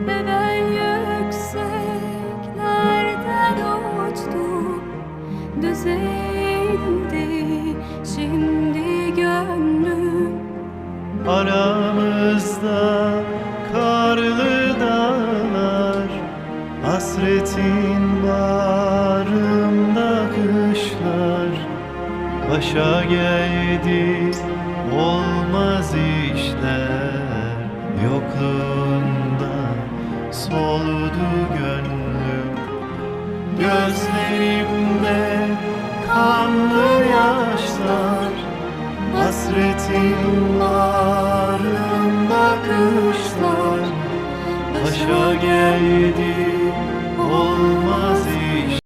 Bebel yükseklerden uçtu? Düzeldi şimdi gönlüm Aramızda karlı dağlar Hasretin bağrımda kışlar. Başa geldi olmaz işler Yokluğun soldu gönlüm. Gözlerimde kanlı yaşlar. Hasretin bağrımda kışlar. Başa geldi